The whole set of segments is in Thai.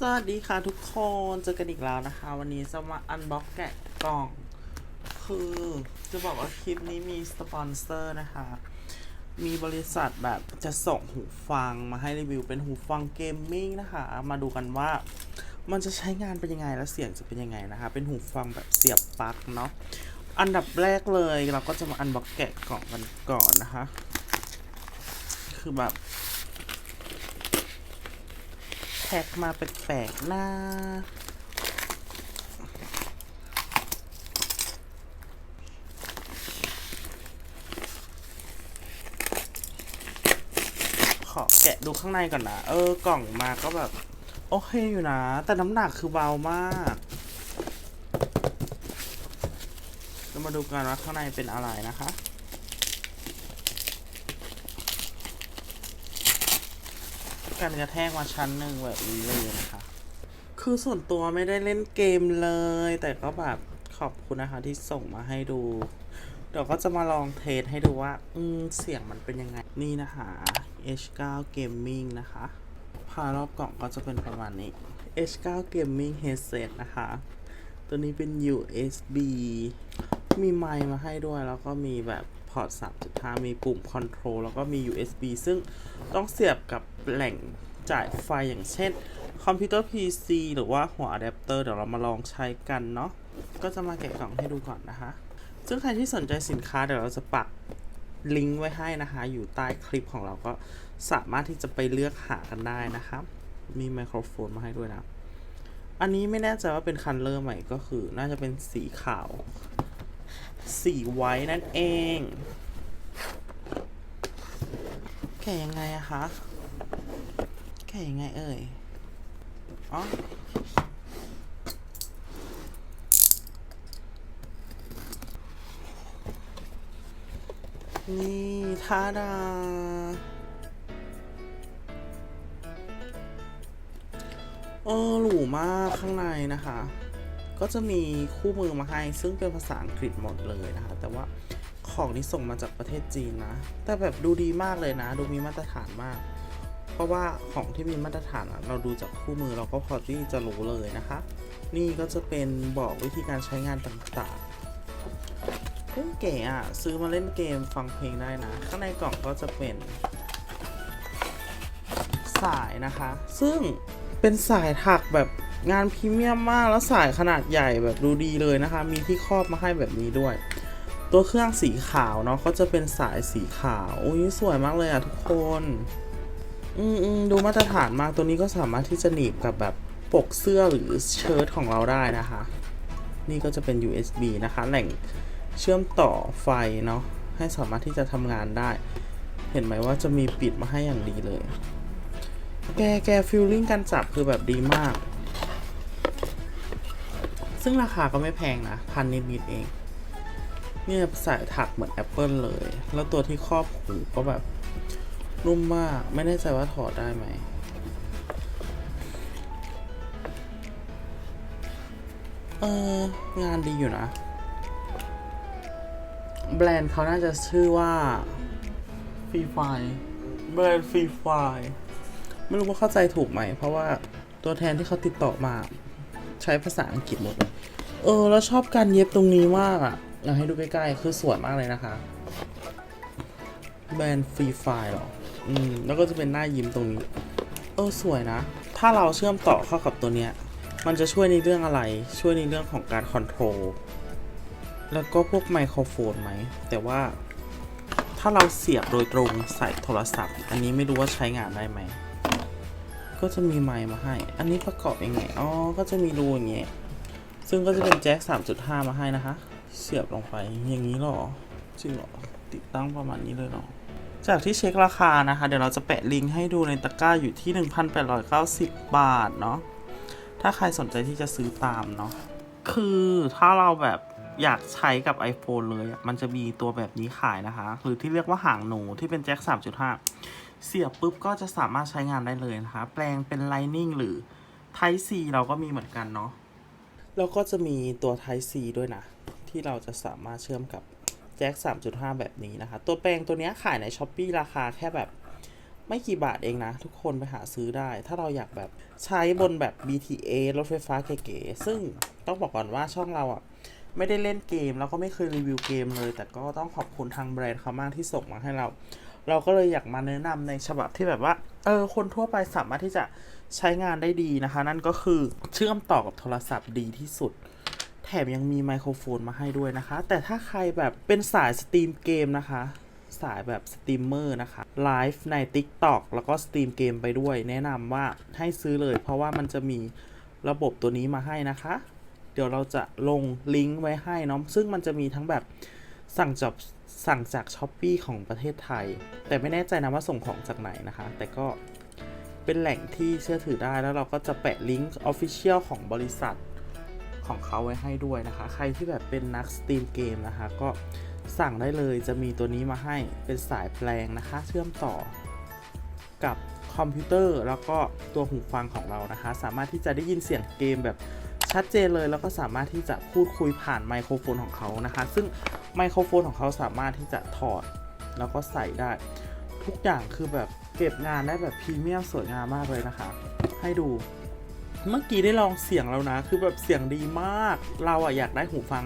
สวัสดีค่ะทุกคนเจอกันอีกแล้วนะคะ วันนี้จะมาอันบ็อกแกะกล่อง คือจะบอกว่าคลิปนี้มีสปอนเซอร์นะคะ มีบริษัทแบบจะส่งหูฟังมาให้รีวิวเป็นหูฟังเกมมิ่งนะคะ มาดูกันว่ามันจะใช้งานเป็นยังไงและเสียงจะเป็นยังไงนะคะ เป็นหูฟังแบบเสียบปลั๊กเนาะอันดับแรกเลยเราก็จะมาอันบ็อกแกะกล่องกันก่อนนะคะ คือแบบ ท็กมาแปลกๆน้าขอแกะดูข้างในก่อนนะ เออ กล่องมาก็แบบ โอเคอยู่นะ แต่น้ำหนักคือเบามากเรามาดูกันว่าข้างในเป็นอะไรนะคะ กันกระแทกมาชั้นหนึ่งแบบนี้เลยนะคะ คือส่วนตัวไม่ได้เล่นเกมเลย แต่ก็แบบขอบคุณนะคะที่ส่งมาให้ดู เดี๋ยวก็จะมาลองเทสให้ดูว่า อืมเสียงมันเป็นยังไง นี่นะคะ H9 Gaming นะคะภารอบกล่องก็จะเป็นประมาณนี้ H9 Gaming Headset นะคะ ตัวนี้เป็น USB มีไมค์มาให้ด้วยแล้วก็มีแบบ พอร์ต 3.5 มีปุ่มคอนโทรลแล้วก็มี USB ซึ่งต้องเสียบกับแหล่งจ่ายไฟอย่างเช่นคอมพิวเตอร์ PC หรือว่าหัวอะแดปเตอร์เดี๋ยวเรามาลองใช้กันเนาะ ก็จะมาแกะกล่องให้ดูก่อนนะคะ ซึ่งใครที่สนใจสินค้าเดี๋ยวเราจะปักลิงก์ไว้ให้นะคะ อยู่ใต้คลิปของเราก็สามารถที่จะไปเลือกหากันได้นะคะมีไมโครโฟนมาให้ด้วยนะ อันนี้ไม่แน่ใจว่าเป็นคันเลอร์ใหม่ก็คือ น่าจะเป็นสีขาว สีไว้นั่นเอง แกะยังไงอะคะ แกะยังไงเอ่ย อ๋อนี่ทาดา เออหรูมากข้างในนะคะ ก็จะมีคู่มือมาให้ ซึ่งเป็นภาษาอังกฤษหมดเลยนะคะ แต่ว่าของนี้ส่งมาจากประเทศจีนนะ แต่แบบดูดีมากเลยนะ ดูมีมาตรฐานมาก เพราะว่าของที่มีมาตรฐานเราดูจากคู่มือเราก็พอที่จะรู้เลยนะคะ นี่ก็จะเป็นบอกวิธีการใช้งานต่างๆเฮ้ยเก๋อะซื้อมาเล่นเกมฟังเพลงได้นะ ข้างในกล่องก็จะเป็น สายนะคะ ซึ่งเป็นสายถักแบบ งานพรีเมียมมากแล้วสายขนาดใหญ่แบบดูดีเลยนะคะ มีที่ครอบมาให้แบบนี้ด้วย ตัวเครื่องสีขาวเนาะก็จะเป็นสายสีขาวอุ้ยสวยมากเลยอะทุกคน อืมอืมดูมาตรฐานมากตัวนี้ก็สามารถที่จะหนีบกับแบบปกเสื้อหรือเชิ้ตของเราได้นะคะ นี่ก็จะเป็น USB นะคะ แหล่งเชื่อมต่อไฟเนาะให้สามารถที่จะทำงานได้ เห็นไหมว่าจะมีปิดมาให้อย่างดีเลย แกแกฟิลลิ่งการจับคือแบบดีมาก ซึ่งราคาก็ไม่แพงนะพันนิดๆเอง เนี่ยสายถักเหมือน Apple เลย แล้วตัวที่ครอบหูก็แบบนุ่มมาก ไม่แน่ใจว่าถอดได้ไหม เอองานดีอยู่นะ แบรนด์เขาน่าจะชื่อว่าฟรีไฟแบรนด์ฟรีไฟไม่รู้ว่าเข้าใจถูกไหม เพราะว่าตัวแทนที่เขาติดต่อมา ใช้ภาษาอังกฤษหมดเลยเออ แล้วชอบการเย็บตรงนี้มากอะอยากให้ดูใกล้ๆ คือสวยมากเลยนะคะ แบรนด์ฟรีไฟล์หรอ อืม แล้วก็จะเป็นหน้ายิ้มตรงนี้ เออ สวยนะ ถ้าเราเชื่อมต่อเข้ากับตัวเนี้ย มันจะช่วยในเรื่องอะไร ช่วยในเรื่องของการคอนโทรล แล้วก็พวกไมโครโฟนไหม แต่ว่าถ้าเราเสียบโดยตรงใส่โทรศัพท์ อันนี้ไม่รู้ว่าใช้งานได้ไหม ก็จะมีไมค์มาให้ อันนี้ประกอบยังไง อ๋อ ก็จะมีรูอย่างเงี้ย ซึ่งก็จะเป็นแจ็ค 3.5 มาให้นะคะ เสียบลงไปอย่างนี้หรอ จริงหรอ ติดตั้งประมาณนี้เลยเหรอ จากที่เช็คราคานะคะ เดี๋ยวเราจะแปะลิงก์ให้ดูในตะกร้าอยู่ที่ 1,890 บาทเนาะ ถ้าใครสนใจที่จะซื้อตามเนาะ คือถ้าเราแบบ อยากใช้กับ iPhone เลยมันจะมีตัวแบบนี้ขายนะคะ หรือที่เรียกว่าหางหนูที่เป็นแจ็ค 3.5 เสียบปุ๊บก็จะสามารถใช้งานได้เลยนะคะ แปลงเป็น Lightning หรือ Type C เราก็มีเหมือนกันเนาะแล้วก็จะมีตัว Type C ด้วยนะ ที่เราจะสามารถเชื่อมกับแจ็ค 3.5 แบบนี้นะคะ ตัวแปลงตัวนี้ขายใน s h อ p e e ราคาแค่แบบไม่กี่บาทเองนะ ทุกคนไปหาซื้อได้ ถ้าเราอยากแบบใช้บนแบบ BTA รถไฟฟ้าเก๋ๆซึ่งต้องบอกก่อนว่าช่องเราอะ ไม่ได้เล่นเกม แล้วก็ไม่เคยรีวิวเกมเลย แต่ก็ต้องขอบคุณทางแบรนด์เขามากที่ส่งมาให้เรา เราก็เลยอยากมาแนะนำในฉบับที่แบบว่า เออ คนทั่วไปสามารถที่จะใช้งานได้ดีนะคะ นั่นก็คือเชื่อมต่อกับโทรศัพท์ดีที่สุด แถมยังมีไมโครโฟนมาให้ด้วยนะคะ แต่ถ้าใครแบบเป็นสายสตรีมเกมนะคะสายแบบสตรีมเมอร์นะคะไลฟ์ใน TikTok แล้วก็สตรีมเกมไปด้วย แนะนำว่าให้ซื้อเลย เพราะว่ามันจะมีระบบตัวนี้มาให้นะคะ เดี๋ยวเราจะลงลิงก์ไว้ให้เนาะซึ่งมันจะมีทั้งแบบสั่งจอบสั่งจากช้อปปีของประเทศไทย แต่ไม่แน่ใจนะว่าส่งของจากไหนนะคะ แต่ก็เป็นแหล่งที่เชื่อถือได้แล้วเราก็จะแปะลิงก์ Official ของบริษัทของเขาไว้ให้ด้วยนะคะ ใครที่แบบเป็นนักสตรีมเกมนะคะ ก็สั่งได้เลยจะมีตัวนี้มาให้เป็นสายแปลงนะคะ เชื่อมต่อกับคอมพิวเตอร์แล้วก็ตัวหูฟังของเรานะคะ สามารถที่จะได้ยินเสียงเกมแบบ ชัดเจนเลยแล้วก็สามารถที่จะพูดคุยผ่านไมโครโฟนของเขานะคะ ซึ่งไมโครโฟนของเขาสามารถที่จะถอดแล้วก็ใส่ได้ ทุกอย่างคือแบบเก็บงานได้แบบพรีเมียมสวยงามมากเลยนะคะ ให้ดู เมื่อกี้ได้ลองเสียงแล้วนะ คือแบบเสียงดีมาก เราอะอยากได้หูฟัง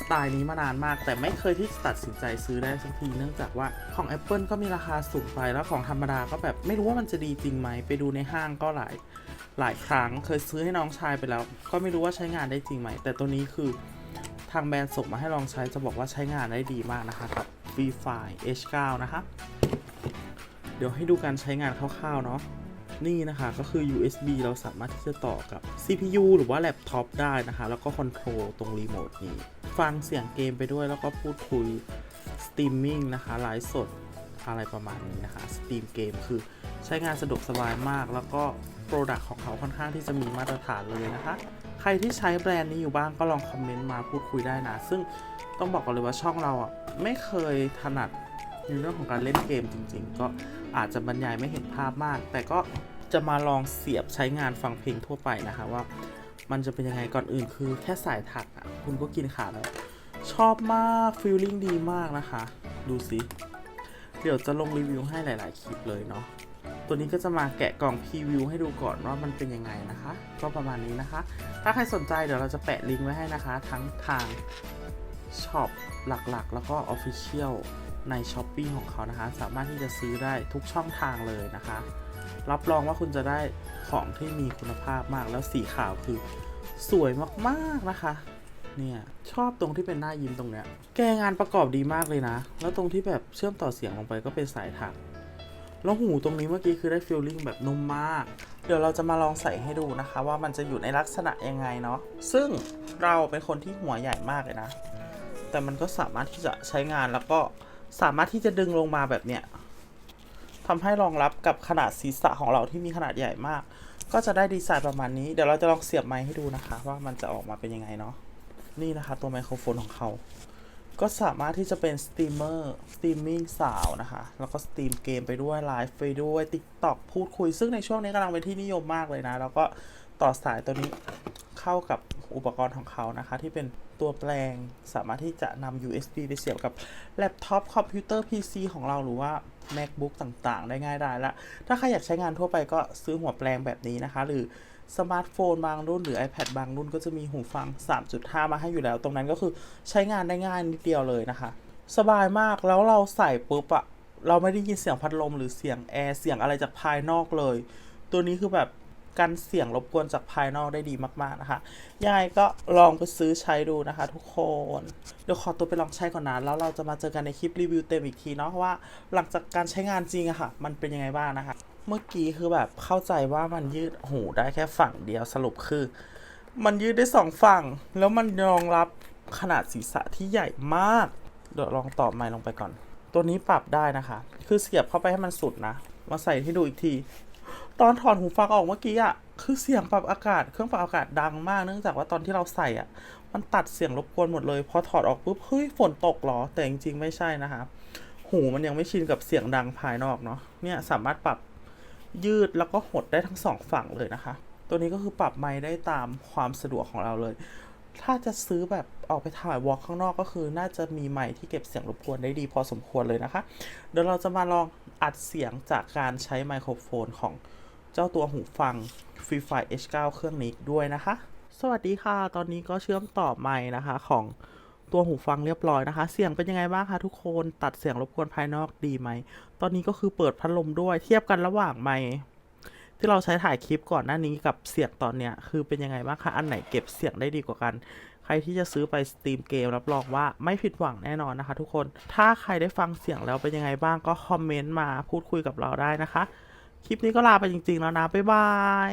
สไตล์นี้มานานมาก แต่ไม่เคยที่ตัดสินใจซื้อได้สักทีเนื่องจากว่าของ Apple ก็มีราคาสูงไปแล้วของธรรมดาก็แบบไม่รู้ว่ามันจะดีจริงไหมไปดูในห้างก็หลาย หลายครั้งเคยซื้อให้น้องชายไปแล้ว ก็ไม่รู้ว่าใช้งานได้จริงไหม แต่ตัวนี้คือทางแบรนด์ส่งมาให้ลองใช้จะบอกว่าใช้งานได้ดีมากนะคะกับ f r e e f i H9 นะคะเดี๋ยวให้ดูการใช้งานคร่าวๆเนาะนี่นะคะก็คือ USB เราสามารถที่จะต่อกับ CPU หรือว่าแล็ปท็อปได้นะคะ แล้วก็คอนโทรลตรงรีโมทนี้ ฟังเสียงเกมไปด้วยแล้วก็พูดคุยสตรีมมิ่งนะคะไลฟ์สดอะไรประมาณนี้นะคะสตรีมเกมคือ ใช้งานสะดวกสบายมาก แล้วก็โปรดักต์ของเขาค่อนข้างที่จะมีมาตรฐานเลยนะคะ ใครที่ใช้แบรนด์นี้อยู่บ้างก็ลองคอมเมนต์มาพูดคุยได้นะ ซึ่งต้องบอกก่อนเลยว่าช่องเราอะไม่เคยถนัดในเรื่องของการเล่นเกมจริง ๆ ก็อาจจะบรรยายไม่เห็นภาพมาก แต่ก็จะมาลองเสียบใช้งานฟังเพลงทั่วไปนะคะว่า มันจะเป็นยังไงก่อนอื่นคือแค่สายถักอะคุณก็กินขาดแล้วชอบมากฟีลลิ่งดีมากนะคะ ดูสิ เดี๋ยวจะลงรีวิวให้หลาย ๆ คลิปเลยเนาะ ตัวนี้ก็จะมาแกะกล่องพรีวิวให้ดูก่อนว่ามันเป็นยังไงนะคะ ก็ประมาณนี้นะคะ ถ้าใครสนใจเดี๋ยวเราจะแปะลิงก์ไว้ให้นะคะ ทั้งทางช็อปหลักๆ แล้วก็ Official ใน s h อ p e e ของเขานะคะ สามารถที่จะซื้อได้ทุกช่องทางเลยนะคะ รับรองว่าคุณจะได้ของที่มีคุณภาพมากแล้วสีขาวคือสวยมากๆนะคะเนี่ยชอบตรงที่เป็นหน้ายิ้มตรงเนี้ย แกงานประกอบดีมากเลยนะ แล้วตรงที่แบบเชื่อมต่อเสียงลงไปก็เป็นสายถัก แล้วหูตรงนี้เมื่อกี้คือได้ฟีลลิ่งแบบนุ่มมาก เดี๋ยวเราจะมาลองใส่ให้ดูนะคะ ว่ามันจะอยู่ในลักษณะยังไงเนาะ ซึ่งเราเป็นคนที่หัวใหญ่มากเลยนะ แต่มันก็สามารถที่จะใช้งานแล้วก็สามารถที่จะดึงลงมาแบบเนี้ยทำให้รองรับกับขนาดศีรษะของเราที่มีขนาดใหญ่มาก ก็จะได้ดีไซน์ประมาณนี้ เดี๋ยวเราจะลองเสียบไมค์ให้ดูนะคะ ว่ามันจะออกมาเป็นยังไงเนาะ นี่นะคะ ตัวไมโครโฟนของเขา ก็สามารถที่จะเป็นสตรีมเมอร์สตรีมมิ่งสาวนะคะ แล้วก็สตรีมเกมไปด้วยไลฟ์ไปด้วย TikTok พูดคุย ซึ่งในช่วงนี้กำลังเป็นที่นิยมมากเลยนะ แล้วก็ต่อสายตัวนี้เข้ากับอุปกรณ์ของเขานะคะ ที่เป็นตัวแปลงสามารถที่จะนำ USB ไปเสียบกับแล็ปท็อปคอมพิวเตอร์ PC ของเราหรือว่า MacBook ต่างๆ ได้ง่ายได้ละถ้าใครอยากใช้งานทั่วไปก็ซื้อหัวแปลงแบบนี้นะคะ หรือ สมาร์ทโฟนบางรุ่นหรือ iPad บางรุ่นก็จะมีหูฟัง 3.5 มาให้อยู่แล้ว ตรงนั้นก็คือใช้งานได้ง่ายนิดเดียวเลยนะคะ สบายมากแล้วเราใส่ปุ๊บอะเราไม่ได้ยินเสียงพัดลมหรือเสียงแอร์เสียงอะไรจากภายนอกเลย ตัวนี้คือแบบ กันเสียงรบกวนจากภายนอกได้ดีมาก ๆ นะคะ ยังไงก็ลองไปซื้อใช้ดูนะคะ ทุกคน เดี๋ยวขอตัวไปลองใช้ก่อนนะ แล้วเราจะมาเจอกันในคลิปรีวิวเต็มอีกทีเนาะว่าหลังจากการใช้งานจริงอะค่ะ มันเป็นยังไงบ้างนะคะ เมื่อกี้คือแบบเข้าใจว่ามันยืดหูได้แค่ฝั่งเดียวสรุปคือ มันยืดได้สองฝั่ง แล้วมันรองรับขนาดศีรษะที่ใหญ่มาก เดี๋ยวลองต่อไมค์ลงไปก่อน ตัวนี้ปรับได้นะคะ คือเสียบเข้าไปให้มันสุดนะ มาใส่ให้ดูอีกที ตอนถอดหูฟังออกเมื่อกี้อะคือเสียงปรับอากาศ เครื่องปรับอากาศดังมากเนื่องจากว่าตอนที่เราใส่อะมันตัดเสียงรบกวนหมดเลย พอถอดออกปุ๊บเฮ้ยฝนตกเหรอ แต่จริงๆไม่ใช่นะคะ หูมันยังไม่ชินกับเสียงดังภายนอกเนาะเนี่ยสามารถปรับยืดแล้วก็หดได้ทั้งสองฝั่งเลยนะคะ ตัวนี้ก็คือปรับไมค์ได้ตามความสะดวกของเราเลย ถ้าจะซื้อแบบออกไปถ่ายวอล์กข้างนอกก็คือ น่าจะมีไมค์ที่เก็บเสียงรบกวนได้ดีพอสมควรเลยนะคะ เดี๋ยวเราจะมาลองอัดเสียงจากการใช้ไมโครโฟนของ จ้าตัวหูฟัง f r e e f i H9 เครื่องนี้ด้วยนะคะ สวัสดีค่ะ ตอนนี้ก็เชื่อมต่อไมค์นะคะของตัวหูฟังเรียบร้อยนะคะ เสียงเป็นยังไงบ้างคะทุกคนตัดเสียงรบกวนภายนอกดีไหม ตอนนี้ก็คือเปิดพัดลมด้วยเทียบกันระหว่างไมค์ที่เราใช้ถ่ายคลิปก่อนหน้านี้กับเสียงตอนเนี้ยคือเป็นยังไงบ้างคะอันไหนเก็บเสียงได้ดีกว่ากัน ใครที่จะซื้อไปสตรีมเกมรับรองว่าไม่ผิดหวังแน่นอนนะคะ ทุกคนถ้าใครได้ฟังเสียงแล้วเป็นยังไงบ้างก็คอมเมนต์มาพูดคุยกับเราได้นะคะ คลิปนี้ก็ลาไปจริงๆแล้วนะ บ๊ายบาย